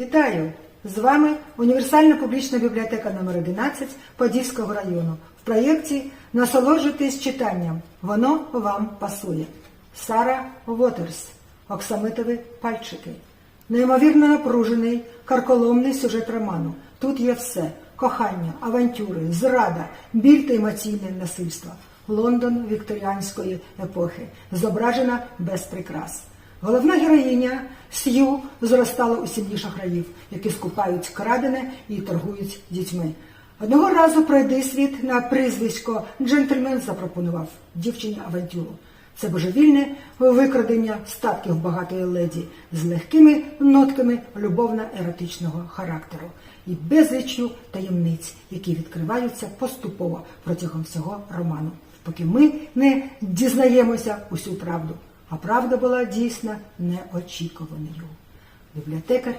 Вітаю! З вами універсальна публічна бібліотека номер 11 Подільського району. В проєкті Насолоджуйтесь читанням. Воно вам пасує. Сара Вотерс. Оксамитові пальчики. Неймовірно напружений, карколомний сюжет роману. Тут є все: кохання, авантюри, зрада, біль та емоційне насильство. Лондон вікторіанської епохи, зображена без прикрас. Головна героїня Сью зростала у сім'ї шахраїв, які скупають крадене і торгують дітьми. Одного разу пройди світ на прізвисько джентльмен запропонував дівчині авантюру. Це божевільне викрадення статків багатої леді з легкими нотками любовно-еротичного характеру і безліччю таємниць, які відкриваються поступово протягом всього роману, поки ми не дізнаємося усю правду. А правда була дійсно неочікуваною. Бібліотекар